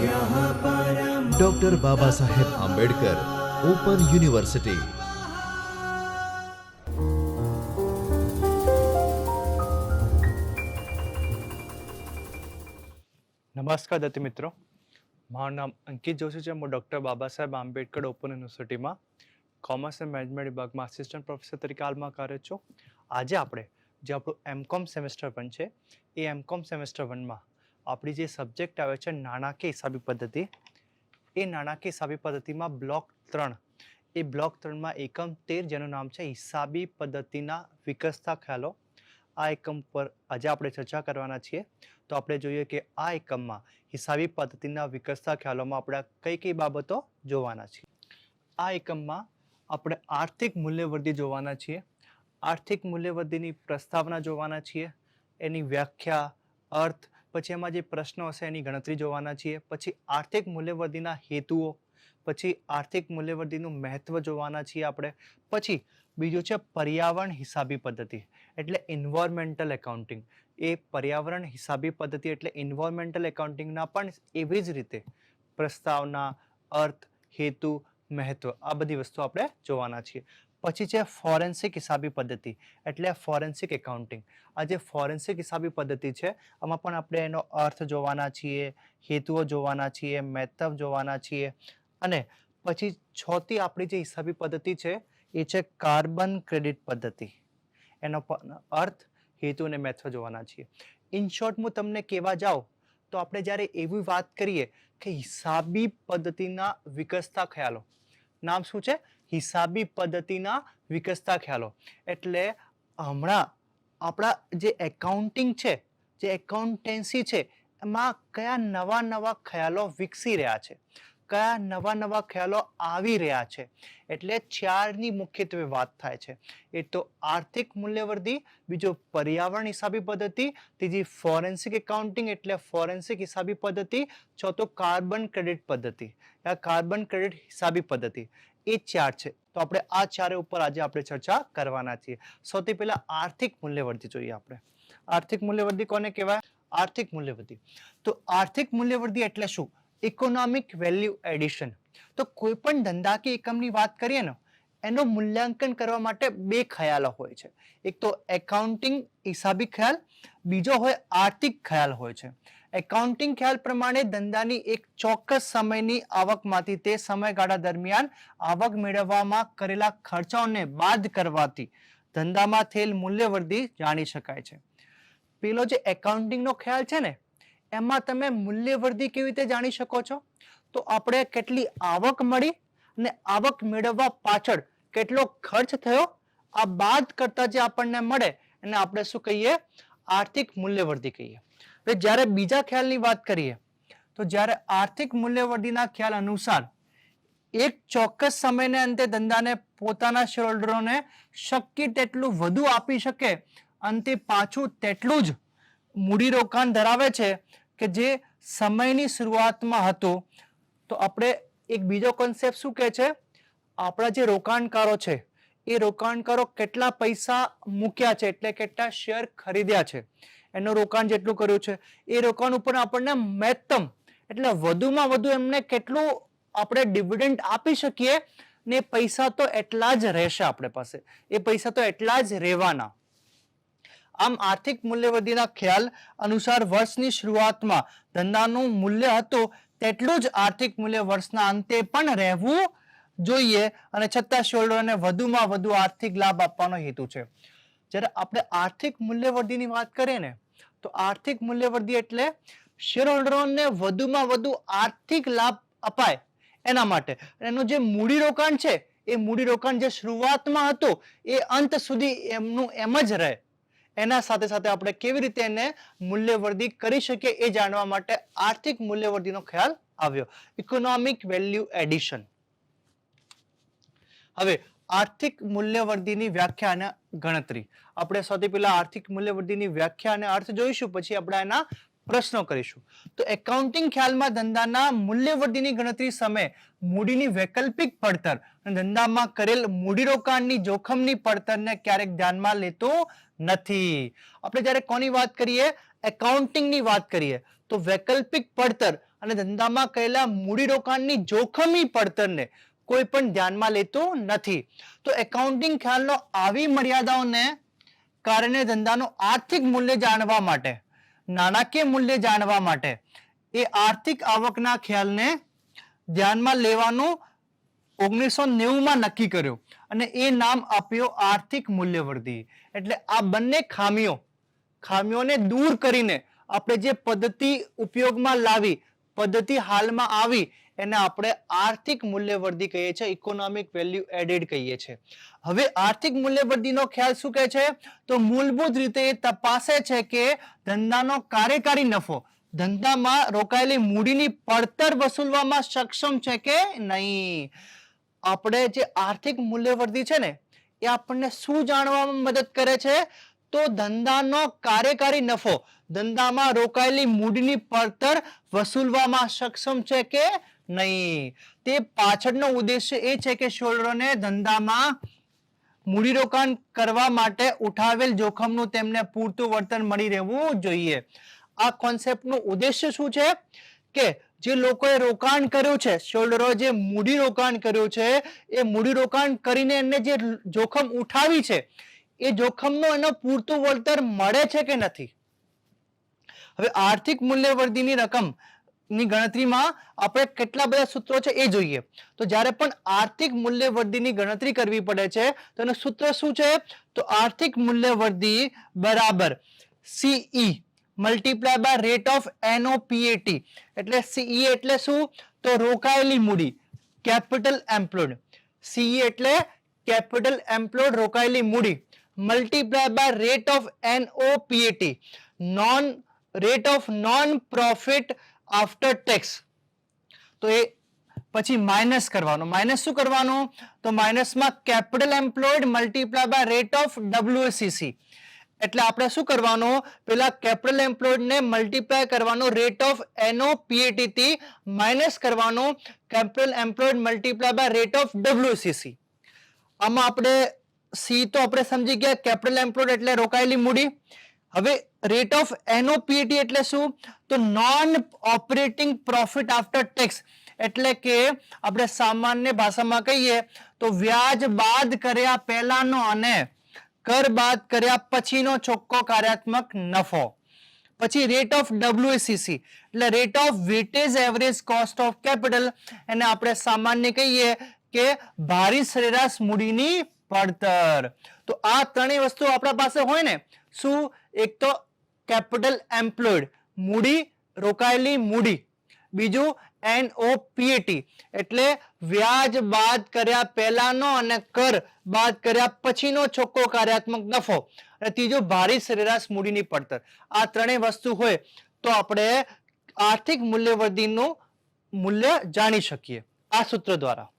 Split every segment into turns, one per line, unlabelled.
Doctor બાબા Saheb Ambedkar open university
નમસ્કાર દત્ત મિત્રો. મારું નામ અંકિત જોશી છે. હું ડૉક્ટર બાબા સાહેબ આંબેડકર ઓપન યુનિવર્સિટીમાં કોમર્સ એન્ડ મેનેજમેન્ટ વિભાગમાં આસિસ્ટન્ટ પ્રોફેસર તરીકે હાલમાં કાર્ય છું. આજે આપણે જે આપણું એમકોમ સેમેસ્ટર વન છે, એ એમકોમ સેમેસ્ટર વનમાં આપણી જે સબ્જેક્ટ આવે છે નાણાકીય હિસાબી પદ્ધતિ, એ નાણાકીય હિસાબી પદ્ધતિમાં બ્લોક ત્રણ. એ બ્લોક ત્રણમાં એકમ તેર જેનું નામ છે હિસાબી પદ્ધતિના વિકસતા ખ્યાલો. આ એકમ પર આજે આપણે ચર્ચા કરવાના છીએ. તો આપણે જોઈએ કે આ એકમમાં હિસાબી પદ્ધતિના વિકસતા ખ્યાલોમાં આપણે કઈ કઈ બાબતો જોવાના છીએ. આ એકમમાં આપણે આર્થિક મૂલ્યવૃદ્ધિ જોવાના છીએ. આર્થિક મૂલ્યવૃદ્ધિની પ્રસ્તાવના જોવાના છીએ. એની વ્યાખ્યા, અર્થ પછી એમાં જે પ્રશ્નો હશે એની ગણતરી જોવાના છીએ. પછી આર્થિક મૂલ્યવૃદ્ધિના હેતુઓ, પછી આર્થિક મૂલ્યવૃદ્ધિનું મહત્વ જોવાના છીએ આપણે. પછી બીજું છે પર્યાવરણ હિસાબી પદ્ધતિ, એટલે ઇન્વાયરમેન્ટલ એકાઉન્ટિંગ એ પર્યાવરણ હિસાબી પદ્ધતિ એટલે ઇન્વાયરમેન્ટલ એકાઉન્ટિંગના પણ એવી જ રીતે પ્રસ્તાવના, અર્થ, હેતુ, મહત્વ આ બધી વસ્તુ આપણે જોવાના છીએ. પછી છે ફોરેન્સિક હિસાબી પદ્ધતિ, એટલે ફોરેન્સિક એકાઉન્ટિંગ આ જે ફોરેન્સિક હિસાબી પદ્ધતિ છે, આમાં પણ આપણે એનો અર્થ જોવાના છીએ, હેતુઓ જોવાના છીએ મહત્વ જોવાના છીએ. અને પછી છથી આપણી જે હિસાબી પદ્ધતિ છે, એ છે કાર્બન ક્રેડિટ પદ્ધતિ. એનો અર્થ, હેતુ અને મહત્વ જોવાના છીએ. ઇન શોર્ટ હું તમને કહેવા જાઉં, તો આપણે જ્યારે એવી વાત કરીએ કે હિસાબી પદ્ધતિના વિકસતા ખ્યાલો, નામ શું છે? હિસાબી પદ્ધતિના વિકસતા ખ્યાલો. એટલે હમણાં આપણા જે એકાઉન્ટિંગ છે, જે એકાઉન્ટન્સી છે, એમાં કયા નવા નવા ખ્યાલો વિકસી રહ્યા છે. કયા નવા નવા ખ્યાલો આવી રહ્યા છે. એટલે ચારની મુખ્યત્વે વાત થાય છે. એ તો આર્થિક મૂલ્યવર્ધી, બીજો પર્યાવરણ હિસાબી પદ્ધતિ, ત્રીજી ફોરેન્સિક એકાઉન્ટિંગ એટલે ફોરેન્સિક હિસાબી પદ્ધતિ, ચોથો કાર્બન ક્રેડિટ પદ્ધતિ. આ કાર્બન ક્રેડિટ હિસાબી પદ્ધતિ. એ ચાર છે. તો આપણે આ ચારે ઉપર આજે આપણે ચર્ચા કરવાના છીએ. સૌથી પહેલા આર્થિક મૂલ્યવર્ધી જોઈએ આપણે. આર્થિક મૂલ્યવર્ધી કોને કહેવાય? આર્થિક મૂલ્યવર્ધી. તો આર્થિક મૂલ્યવર્ધી એટલે શું? ઇકોનોમિક વેલ્યુ એડિશન તો કોઈ પણ ધંધાકીય એકમની વાત કરીએ ને, એનું મૂલ્યાંકન કરવા માટે બે ખ્યાલો હોય છે. એક તો એકાઉન્ટિંગ હિસાબી ખ્યાલ, બીજો હોય આર્થિક ખ્યાલ હોય છે. એકાઉન્ટિંગ ખ્યાલ પ્રમાણે ધંધાની એક ચોક્કસ સમયની આવકમાંથી તે સમયગાળા દરમિયાન આવક મેળવવામાં કરેલા ખર્ચાઓને બાદ કરવાથી ધંધામાં થયેલ મૂલ્યવૃદ્ધિ જાણી શકાય છે. પેલો જે એકાઉન્ટિંગનો ખ્યાલ છે ને એમાં તમે મૂલ્યવૃદ્ધિ કેવી રીતે જાણી શકો છો? તો આપણે કેટલી આવક મળી અને આવક મેળવવા પાછળ કેટલો ખર્ચ થયો? આ બાદ કરતા જે આપણને મળે એને આપણે શું કહીએ? આર્થિક મૂલ્યવૃદ્ધિ કહીએ. હવે જ્યારે બીજા ખ્યાલની વાત કરીએ, તો જ્યારે આર્થિક મૂલ્યવૃદ્ધિના ખ્યાલ અનુસાર એક ચોક્કસ સમયને અંતે ધંધાને પોતાના શેરહોલ્ડરોને શક્ય તેટલું વધુ આપી શકે, અંતે પાછું તેટલું જ મૂડીરોકાણ ધરાવે છે કે જે સમયની શરૂઆતમાં હતો, તો આપણે એક બીજો કોન્સેપ્ટ શું કહે છે? આપણા જે રોકાણકારો છે, એ રોકાણકારો કેટલા પૈસા મૂક્યા છે, એટલે કેટલા શેર ખરીદ્યા છે. એનું રોકાણ જેટલું કર્યું છે, એ રોકાણ ઉપર આપણને મહત્તમ, એટલે વધુમાં વધુ એમને કેટલું આપણે ડિવિડન્ડ આપી શકીએ, ને પૈસા તો એટલા જ રહેશે આપણે પાસે. એ પૈસા તો એટલા જ રહેવાના. આમ આર્થિક મૂલ્યવૃદ્ધિના ખ્યાલ અનુસાર વર્ષની શરૂઆતમાં ધંધાનું મૂલ્ય હતું તેટલું જ આર્થિક મૂલ્ય વર્ષના અંતે પણ રહેવું જોઈએ અને છતાં શેરહોલ્ડરોને વધુમાં વધુ આર્થિક લાભ આપવાનો હેતુ છે. જ્યારે આપણે આર્થિક મૂલ્યવૃદ્ધિની વાત કરીએ ને, તો આર્થિક મૂલ્યવૃદ્ધિ એટલે શેરહોલ્ડરોને વધુમાં વધુ આર્થિક લાભ અપાય એના માટે. એનું જે મૂડીરોકાણ છે, એ મૂડીરોકાણ જે શરૂઆતમાં હતું, એ અંત સુધી એમનું એમ જ રહે. એના સાથે સાથે આપણે કેવી રીતે એને મૂલ્યવર્ધી કરી શકીએ એ જાણવા માટે આર્થિક મૂલ્યવર્ધીનો ખ્યાલ આવ્યો. ઇકોનોમિક વેલ્યુ એડિશન હવે, આર્થિક મૂલ્યવર્ધિની વ્યાખ્યા અને ગણતરી. આપણે સૌથી પહેલા આર્થિક મૂલ્યવર્ધિની વ્યાખ્યા અને અર્થ જોઈશું, પછી આપણે એના પ્રશ્નો કરીશું. તો એકાઉન્ટિંગ ખ્યાલમાં ધંધાના મૂલ્યવૃદ્ધિની ગણતરી સમયે મૂડીની વૈકલ્પિક પડતર અને ધંધામાં કરેલ મૂડીરોકાણની જોખમની પડતરને ક્યારેક ધ્યાનમાં લેતો નથી. આપણે જ્યારે કોની વાત કરીએ? એકાઉન્ટિંગની વાત કરીએ, તો વૈકલ્પિક પડતર અને ધંધામાં કરેલા મૂડીરોકાણની જોખમી પડતરને કોઈ પણ ધ્યાનમાં લેતું નથી. તો એકાઉન્ટિંગ ખ્યાલનો આવી મર્યાદાઓને કારણે ધંધાનું આર્થિક મૂલ્ય જાણવા માટે નાણાકીય મૂલ્ય જાણવા માટે. એ આર્થિક આવકના ખ્યાલને ધ્યાનમાં લેવાનું ઓગણીસો નેવુંમાં નક્કી કર્યું અને એ નામ આપ્યો આર્થિક મૂલ્યવર્ધી. એટલે આ બંને ખામીઓ, ખામીઓને દૂર કરીને આપણે જે પદ્ધતિ ઉપયોગમાં લાવી, પદ્ધતિ હાલમાં આવી એને આપણે આર્થિક મૂલ્યવર્ધી કહીએ છીએ ઇકોનોમિક વેલ્યુ એડેડ કહીએ છીએ. હવે આર્થિક મૂલ્યવર્ધિનો ખ્યાલ શું કહે છે? તો મૂળભૂત રીતે એ તપાસે છે કે ધંધાનો કાર્યકારી નફો, ધંધામાં રોકાયેલી મૂડીની પડતર વસૂલવામાં સક્ષમ છે કે નહીં? આપણે જે આર્થિક મૂલ્યવર્ધિ છે ને, એ આપણને શું જાણવામાં મદદ કરે છે? તો ધંધાનો કાર્યકારી નફો, ધંધામાં રોકાયેલી મૂડીની પડતર વસૂલવામાં સક્ષમ છે કે નહીં. તે પાછળનો ઉદ્દેશ્ય એ છે કે શોલ્ડરોને ધંધામાં મૂડીરોકાણ કરવા માટે ઉઠાવેલ જોખમનું તેમને પૂરતું વળતર મળી રહેવું જોઈએ. આ કોન્સેપ્ટનું ઉદ્દેશ્ય શું છે? કે જે લોકોએ રોકાણ કર્યું છે શોલ્ડરો જે મૂડી રોકાણ કર્યું છે, એ મૂડી રોકાણ કરીને એમને જે જોખમ ઉઠાવી છે, એ જોખમનું એનો પૂરતું વળતર મળે છે કે નથી? હવે આર્થિક મૂલ્યવર્ધિની રકમ ની ગણતરીમાં આપણે કેટલા બધા સૂત્રો છે એ જોઈએ. તો જ્યારે પણ આર્થિક મૂલ્યવર્ધીની ગણતરી કરવી પડે છે, તો એનું સૂત્ર શું છે? તો આર્થિક મૂલ્યવર્ધી બરાબર CE multiply by rate of NOPAT એટલે સીઈ એટલે શું? તો રોકાયેલી મૂડી કેપિટલ એમ્પ્લોયડ સીઈ એટલે કેપિટલ એમ્પ્લોયડ રોકાયેલી મૂડી multiply by rate of NOPAT non rate of non profit after tax તો એ પછી માઇનસ કરવાનો. માઇનસ શું કરવાનું? તો માઇનસમાં capital employed multiply by rate of WCC એટલે આપણે શું કરવાનું? પેલા કેપિટલ એમ્પ્લોયડ ને મલ્ટીપ્લાય કરવાનો રેટ ઓફ એનો પીએટી થી માઇનસ કરવાનો capital employed multiply by rate of WCC આમાં આપણે સી તો આપણે સમજી ગયા કેપિટલ એમ્પ્લોયડ એટલે રોકાયેલી મૂડી. હવે રેટ ઓફ એનઓપીટી એટલે શું? તો non operating profit after tax એટલે કે આપણે સામાન્ય ભાષામાં કહીએ તો વ્યાજ બાદ કર્યા પહેલાનો અને કર બાદ કર્યા પછીનો ચોખ્ખો કાર્યાત્મક નફો. પછી રેટ ઓફ ડબ્લ્યુસીસી એટલે rate of weightage average cost of capital એને આપણે સામાન્ય કહીએ કે ભારી સરેરાશ મૂડીની પડતર. તો આ ત્રણેય વસ્તુ આપણા પાસે હોય ને? શું? એક તો કેપિટલ એમ્પ્લોયડ મૂડી, રોકાયેલી મૂડી. બીજું એનઓપીએટી એટલે વ્યાજ બાદ કર્યા પહેલાનો અને કર બાદ કર્યા પછીનો ચોખ્ખો કાર્યાત્મક નફો. અને ત્રીજો, ભારી સરેરાશ મૂડીની પડતર. આ ત્રણેય વસ્તુ હોય તો આપણે આર્થિક મૂલ્યવર્ધિનું મૂલ્ય જાણી શકીએ. આ સૂત્ર દ્વારા.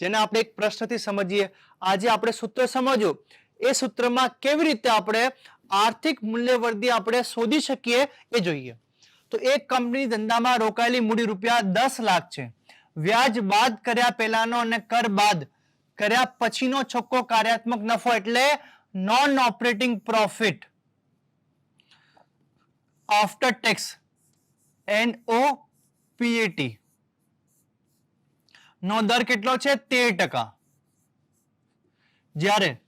જેને આપણે એક પ્રશ્નથી સમજીએ. આજે આપણે સૂત્ર સમજ્યું એ સૂત્રમાં કેવી રીતે આપણે આર્થિક મૂલ્યવૃદ્ધિ આપણે શોધી શકીએ એ જોઈએ. તો એક કંપની ધંધામાં રોકાયેલી મૂડી રૂપિયા દસ લાખ છે. વ્યાજ બાદ કર્યા પહેલાનો અને કર બાદ કર્યા પછીનો ચોખ્ખો કાર્યાત્મક નફો એટલે non operating profit after tax N O PAT નો દર કેટલો છે? તેર ટકા. જ્યારે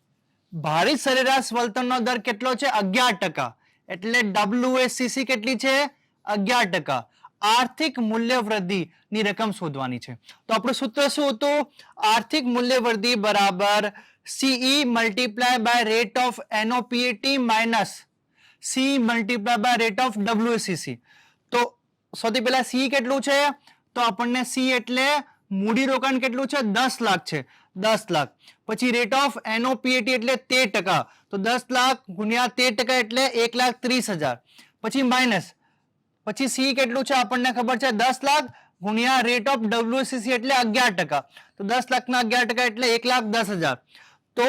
ભારી સરેરાશ વળતરનો દર કેટલો છે? અગિયાર ટકા. એટલે ડબ્લ્યુએસીસી કેટલી છે? અગિયાર ટકા. આર્થિક મૂલ્ય વૃદ્ધિની રકમ શોધવાની છે. તો આપણું સૂત્ર શું હતું? આર્થિક મૂલ્ય વૃદ્ધિ બરાબર CE multiply by rate of NOPAT minus C multiply by rate of WCC તો સૌથી પહેલા સી કેટલું છે? તો આપણને સી એટલે મૂડી રોકાણ કેટલું છે? દસ લાખ છે. દસ લાખ. પછી રેટ ઓફ એનઓપીએટી એટલે તેર ટકા. તો દસ લાખ ગુણ્યા તેર ટકા એટલે એક લાખ ત્રીસ હજાર. પછી માઇનસ પછી સી કેટલું છે આપણને ખબર છે? દસ લાખ ગુણ્યા રેટ ઓફ ડબ્લ્યુસીસી એટલે અગિયાર ટકા. તો દસ લાખના અગિયાર ટકા એટલે એક લાખ દસ હજાર. તો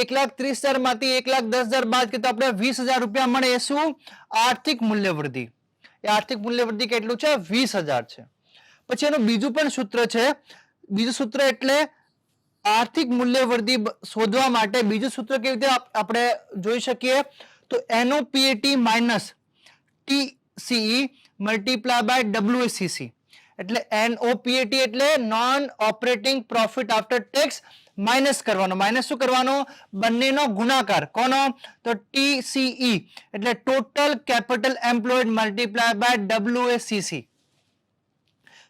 એક લાખ ત્રીસ હજારમાંથી એક લાખ દસ હજાર બાદ કરીએ તો આપણે વીસ હજાર રૂપિયા મળે એ શું? આર્થિક મૂલ્યવૃદ્ધિ. એ આર્થિક મૂલ્યવૃદ્ધિ કેટલું છે? વીસ હજાર છે. પછી એનું બીજું પણ સૂત્ર છે. બીજું સૂત્ર એટલે આર્થિક મૂલ્યવૃદ્ધિ શોધવા માટે બીજું સૂત્ર કેવી રીતે આપણે જોઈ શકીએ? તો NOPAT minus T TCE multiply by WACC એટલે એનઓપીએટી એટલે non operating profit after tax minus કરવાનો. માઇનસ શું કરવાનો? બંનેનો ગુણાકાર. કોનો? તો ટીસીઈ એટલે total capital employed multiply by WACC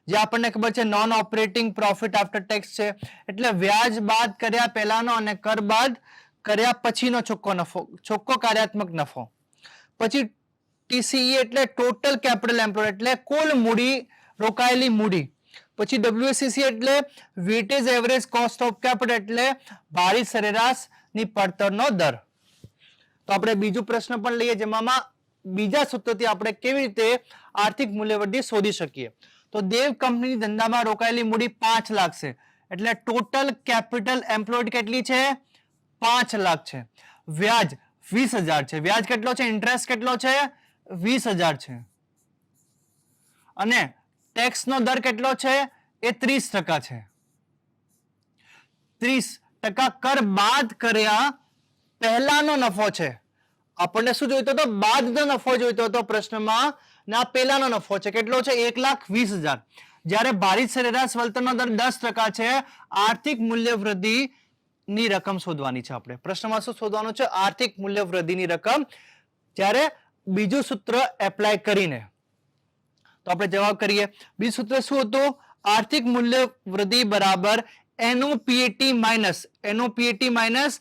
જે આપણને ખબર છે non operating profit after tax છે. એટલે વ્યાજ બાદ કર્યા પહેલાનો અને કર બાદ કર્યા પછીનો ચોખ્ખો નફો, ચોખ્ખો કાર્યાત્મક નફો. પછી ટીસીઈ એટલે ટોટલ કેપિટલ એમ્પ્લોય એટલે કુલ મૂડી, રોકાયેલી મૂડી. પછી ડબ્લ્યુએસીસી એટલે weightage average cost of capital એટલે ભારી સરેરાશની પડતરનો દર. તો આપણે બીજું પ્રશ્ન પણ લઈએ, જેમાં બીજા સૂત્રથી આપણે કેવી રીતે આર્થિક મૂલ્યવૃદ્ધિ શોધી શકીએ. તો દેવ કંપની ધંધામાં રોકાયેલી મૂડી પાંચ લાખ છે. એટલે ટોટલ કેપિટલ એમ્પ્લોયડ કેટલી છે? પાંચ લાખ છે. વ્યાજ વીસ હજાર છે. વ્યાજ કેટલો છે? ઇન્ટરેસ્ટ કેટલો છે? વીસ હજાર છે. અને ટેક્સનો દર કેટલો છે? એ ત્રીસ ટકા છે. ત્રીસ ટકા કર બાદ કર્યા પહેલાનો નફો છે. આપણને શું જોઈતો હતો? બાદનો નફો જોઈતો હતો પ્રશ્નમાં. ના પહેલાનો નફો છે. કેટલો છે? એક લાખ વીસ હજાર. જ્યારે ભારત સરેરાશ વળતરનો દર દસ ટકા છે, આર્થિક મૂલ્ય વૃદ્ધિ ની રકમ શોધવાની છે આપણે. પ્રશ્નમાં શું શોધવાનું છે? આર્થિક મૂલ્ય વૃદ્ધિની રકમ. જ્યારે બીજું સૂત્ર એપ્લાય કરીને. તો આપણે જવાબ કરીએ. બીજું સૂત્ર શું હતું? આર્થિક મૂલ્ય વૃદ્ધિ બરાબર NOPAT minus NOPAT minus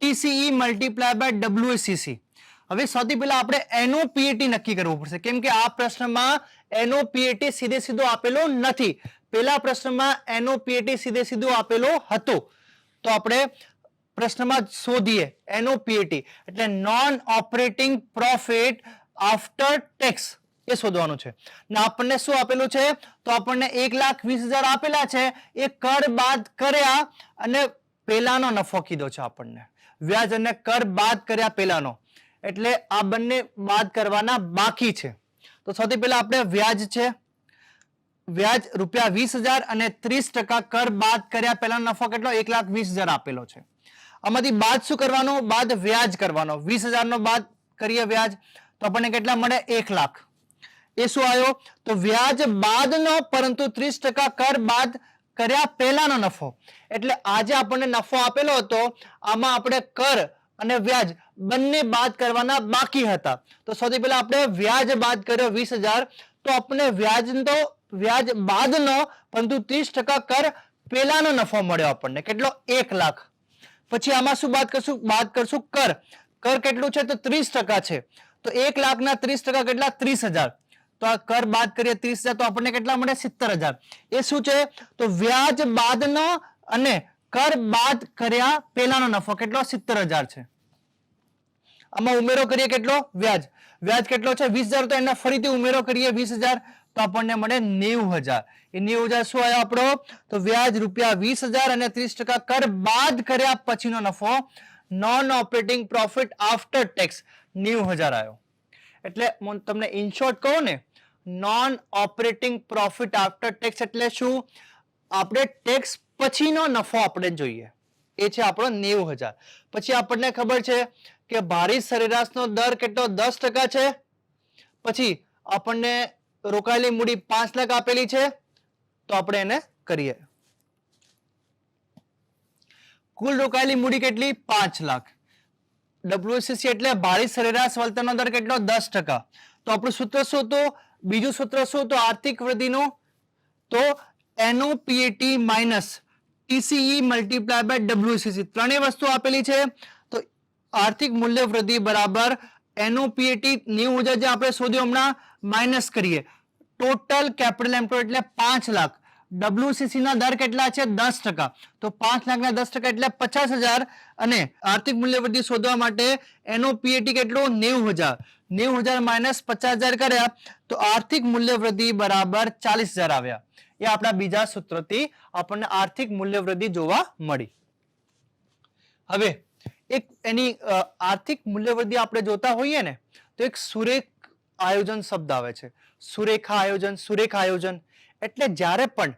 TCE multiply by WACC હવે સૌથી પહેલા આપણે એનઓપીએટી નક્કી કરવું પડશે. કેમ કે આ પ્રશ્નમાં એનઓપીએટી સીધે સીધો આપેલો નથી. પહેલા પ્રશ્નમાં એનઓપીએટી સીધે સીધું આપેલો હતો. તો આપણે પ્રશ્નમાં શોધીએ એનઓપીએટી એટલે non operating profit after tax એ શોધવાનું છે. ને આપણને શું આપેલું છે? તો આપણને એક લાખ વીસ હજાર આપેલા છે. એ કર બાદ કર્યા અને પેલાનો નફો કીધો છે આપણને. વ્યાજ અને કર બાદ કર્યા પેલાનો એટલે આ બંને બાદ કરવાના બાકી છે. તો સૌથી પહેલા આપણે વ્યાજ છે. વ્યાજ રૂપિયા વીસ હજાર અને ત્રીસ ટકા કર બાદ કર્યા. પહેલા નફો કેટલો? એક લાખ વીસ હજાર આપેલો છે. આમાંથી બાદ શું કરવાનો? બાદ વ્યાજ કરવાનો. વીસ હજારનો બાદ કરીએ વ્યાજ. તો આપણને કેટલા મળે? એક લાખ. એ શું આવ્યો? તો વ્યાજ બાદનો, પરંતુ ત્રીસ ટકા કર બાદ કર્યા પહેલાનો નફો. એટલે આજે આપણને નફો આપેલો હતો. આમાં આપણે કર અને વ્યાજ બંને બાદ કરવાના બાકી હતા. તો સૌથી પહેલા આપણે વ્યાજ બાદ કર્યો વીસ તો આપણે વ્યાજ તો વ્યાજ બાદનો, પરંતુ ત્રીસ કર પહેલાનો નફો મળ્યો આપણને. કેટલો? એક લાખ. પછી આમાં શું બાદ કરશું? બાદ કરશું કર. કર કેટલું છે? તો ત્રીસ છે. તો એક લાખના ત્રીસ ટકા કેટલા? ત્રીસ હજાર. તો આ કર બાદ કરીએ ત્રીસ હજાર, તો આપણને કેટલા મળે સિત્તેર હજાર. એ શું છે? તો વ્યાજ બાદનો અને કર બાદ કર્યા પહેલાનો નફો કેટલો? સિત્તેર હજાર છે. આમાં ઉમેરો કરીએ કેટલો? વ્યાજ. વ્યાજ કેટલો છે? વીસ હજાર. તો એના ફરીથી ઉમેરો કરીએ વીસ હજાર. તો આપણને મળે નેવું હજાર. એ નેવું હજાર શું આવ્યો આપણો? તો વ્યાજ રૂપિયા વીસ હજાર અને ત્રીસ ટકા કર બાદ કર્યા પછીનો નફો. Non operating profit after tax નેવું હજાર આવ્યો. એટલે તમને ઇન શોર્ટ કહું ને non operating profit after tax એટલે શું? આપણે ટેક્સ પછીનો નફો આપણે જોઈએ. એ છે આપણો નેવું હજાર. પછી આપણને ખબર છે કે ભારી સરેરાશનો દર કેટલો? દસ ટકા છે. પછી આપણને રોકાયેલી મૂડી પાંચ લાખ આપેલી છે. તો આપણે એને કરીએ. કુલ રોકાયેલી મૂડી કેટલી? પાંચ લાખ. ડબ્લ્યુસીસી એટલે ભારી સરેરાશ વળતરનો દર કેટલો? દસ ટકા. તો આપણું સૂત્ર શું હતું? બીજું સૂત્ર શું હતું? આર્થિક વૃદ્ધિનું. તો NOPAT minus TCE multiply by WCC ત્રણેય વસ્તુ આપેલી છે. તો આર્થિક મૂલ્ય વૃદ્ધિ બરાબર એનઓપીએટી નેવું હજાર જે આપણે શોધ્યું હમણાં માઇનસ કરીએ. ટોટલ કેપિટલ એમ્પ્લોય એટલે પાંચ લાખ. ડબ્લ્યુસીસી ના દર કેટલા છે? દસ ટકા. તો પાંચ લાખના દસ ટકા એટલે પચાસ હજાર. અને આર્થિક મૂલ્ય વૃદ્ધિ શોધવા માટે એનો પીએટી કેટલું? નેવું હજાર. નેવું હજાર માઇનસ પચાસ હજાર કર્યા. તો આર્થિક મૂલ્ય વૃદ્ધિ બરાબર ચાલીસ હજાર આવ્યા. એ આપણા બીજા સૂત્રથી આપણને આર્થિક મૂલ્ય વૃદ્ધિ જોવા મળી. હવે એક એની આર્થિક મૂલ્ય વૃદ્ધિ આપણે જોતા હોઈએ ને, તો એક સુરેખ આયોજન શબ્દ આવે છે. સુરેખા આયોજન, સુરેખ આયોજન. એટલે જ્યારે પણ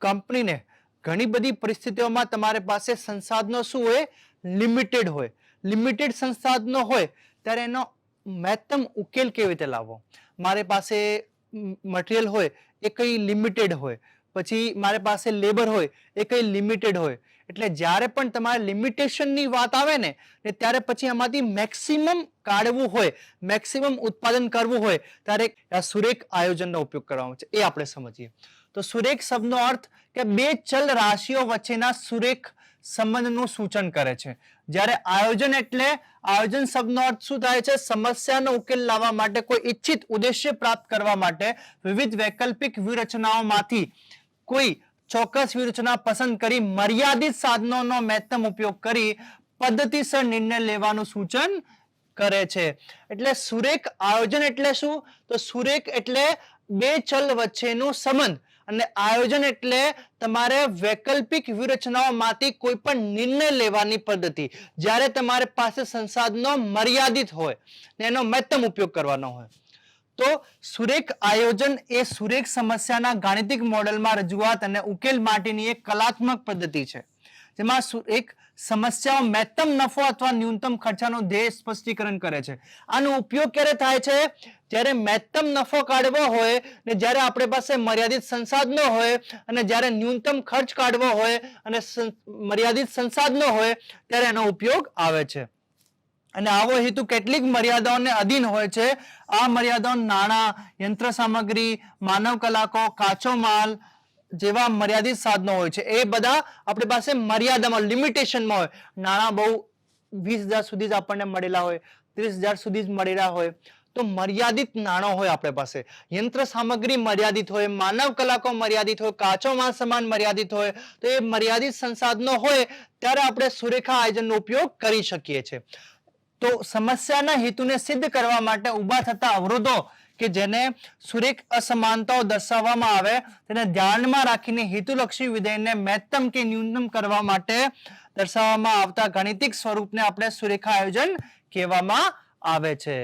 કંપનીને ઘણી બધી પરિસ્થિતિઓમાં તમારી પાસે સંસાધનો શું હોય? લિમિટેડ હોય. લિમિટેડ સંસાધનો હોય, ત્યારે એનો મહત્તમ ઉકેલ કેવી રીતે લાવવો? મારી પાસે મટીરિયલ હોય, એ કંઈ લિમિટેડ હોય. પછી મારી પાસે લેબર હોય, એ કંઈ લિમિટેડ હોય. એટલે જ્યારે પણ તમારે લિમિટેશનની વાત આવે ને ત્યારે પછી એમાંથી મેક્સિમમ કાઢવું હોય મેક્સિમમ ઉત્પાદન કરવું હોય, ત્યારે આ સુરેખ આયોજનનો ઉપયોગ કરવામાં છે. એ આપણે સમજીએ. તો સુરેખ શબ્દનો અર્થ કે બે ચલ રાશિઓ વચ્ચેના સુરેખ સંબંધનું સૂચન કરે છે. જ્યારે આયોજન એટલે આયોજન શબ્દનો અર્થ શું થાય છે? સમસ્યાનો ઉકેલ લાવવા માટે કોઈ ઈચ્છિત ઉદ્દેશ્ય પ્રાપ્ત કરવા માટે વિવિધ વૈકલ્પિક વ્યૂહરચનાઓમાંથી કોઈ ચોક્કસ વ્યૂહરચના પસંદ કરી મર્યાદિત સાધનોનો મહત્તમ ઉપયોગ કરી પદ્ધતિસર નિર્ણય લેવાનું સૂચન કરે છે. એટલે સુરેખ આયોજન એટલે શું? તો સુરેખ એટલે બે ચલ વચ્ચેનું સંબંધ. અને આયોજન એટલે તમારે વૈકલ્પિક વ્યૂહરચનાઓમાંથી કોઈ પણ નિર્ણય લેવાની પદ્ધતિ. જ્યારે તમારી પાસે સંસાધનો મર્યાદિત હોય ને એનો મહત્તમ ઉપયોગ કરવાનો હોય. તો સુરેખ આયોજન એ સુરેખ સમસ્યાના ગાણિતિક મોડેલમાં રજૂઆત અને ઉકેલ માટેની એક કલાત્મક પદ્ધતિ છે. જેમાં સુરેખ સમસ્યાઓ મહત્તમ નફો અથવા ન્યૂનતમ ખર્ચાનો ધ્યેય સ્પષ્ટીકરણ કરે છે. આનો ઉપયોગ ક્યારે થાય છે? જ્યારે મહત્તમ નફો કાઢવો હોય ને જ્યારે આપણી પાસે મર્યાદિત સંસાધનો હોય અને જ્યારે ન્યૂનતમ ખર્ચ કાઢવો હોય અને મર્યાદિત સંસાધનો હોય, ત્યારે એનો ઉપયોગ આવે છે. અને આવો હેતુ કેટલીક મર્યાદાઓને અધીન હોય છે. આ મર્યાદાઓ નાણાં, યંત્ર સામગ્રી, માનવ કલાકો, કાચો માલ જેવા મર્યાદિત સાધનો હોય છે. એ બધા આપણી પાસે મર્યાદામાં, લિમિટેશનમાં હોય. નાણાં બહુ વીસ હજાર સુધી જ આપણને મળેલા હોય, ત્રીસ હજાર સુધી જ મળેલા હોય. તો મર્યાદિત નાણાં હોય આપણી પાસે. યંત્ર સામગ્રી મર્યાદિત હોય, માનવ કલાકો મર્યાદિત હોય, કાચો માલ સામાન મર્યાદિત હોય, તો એ મર્યાદિત સંસાધનો હોય ત્યારે આપણે સુરેખા આયોજનનો ઉપયોગ કરી શકીએ છીએ. તો સમસ્યાના હેતુને સિદ્ધ કરવા માટે ઊભા થતા અવરોધો કે જેને સુરેખ અસમાનતાઓ દર્શાવવામાં આવે, તેને ધ્યાનમાં રાખીને હેતુલક્ષી વિધેયને મહત્તમ કે ન્યૂનતમ કરવા માટે દર્શાવવામાં આવતા ગાણિતિક સ્વરૂપને આપણે સુરેખા આયોજન કહેવામાં આવે છે.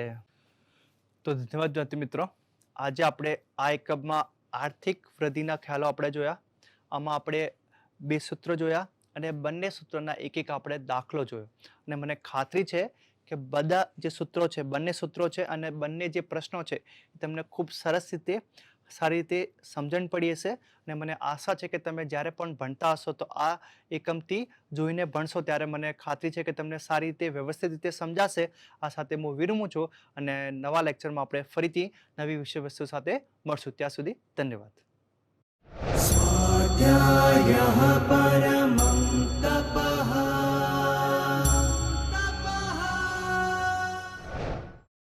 તો ધન્યવાદ વિદ્યાર્થી મિત્રો. આજે આપણે આ એકમમાં આર્થિક વૃદ્ધિના ખ્યાલો આપણે જોયા. આમાં આપણે બે સૂત્રો જોયા અને બંને સૂત્રોના એક એક આપણે દાખલો જોયો. અને મને ખાતરી છે કે બધા જે સૂત્રો છે, બંને સૂત્રો છે અને બંને જે પ્રશ્નો છે, એ તમને ખૂબ સરસ રીતે સારી રીતે સમજણ પડી હશે અને મને આશા છે કે તમે જ્યારે પણ ભણતા હશો તો આ એકમથી જોઈને ભણશો ત્યારે મને ખાતરી છે કે તમને સારી રીતે વ્યવસ્થિત રીતે સમજાશે. આ સાથે હું વિરમું છું અને નવા લેક્ચરમાં આપણે ફરીથી નવી વિષયવસ્તુ સાથે મળશું. ત્યાં સુધી ધન્યવાદ.
પરમં તપ